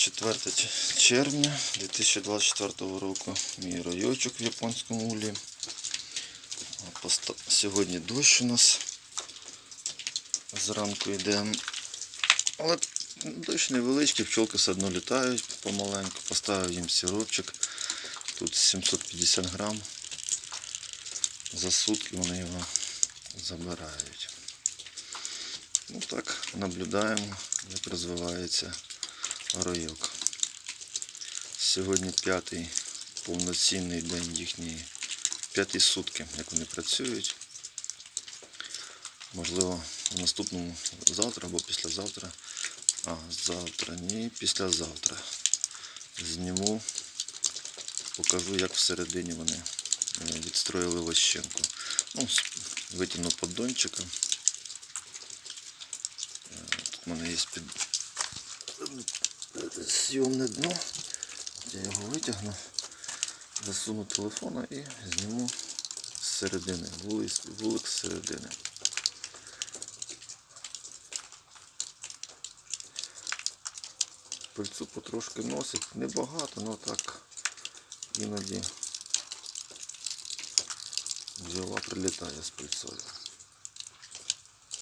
4 червня 2024 року. Мій райочок в японському улі. Сьогодні дощ у нас. Зранку йде. Але дощ невеличкий, пчолки все одно літають помаленьку. Поставив їм сиропчик. Тут 750 грам. За сутки вони його забирають. Ну так, наблюдаємо, як розвивається ройок. Сьогодні п'ятий повноцінний день їхньої, п'яті сутки, як вони працюють. Можливо, в наступному завтра або післязавтра. А, завтра, ні, післязавтра. Зніму, покажу, як всередині вони е, відстроїли лощинку. Ну, витягну поддончика. Е, Тут в мене є під зйомне дно. Я його витягну, засуну телефона і зніму з середини, вулик, з середини. Пильцу потрошки носить, небагато, але так іноді бджола прилітає з пильцою.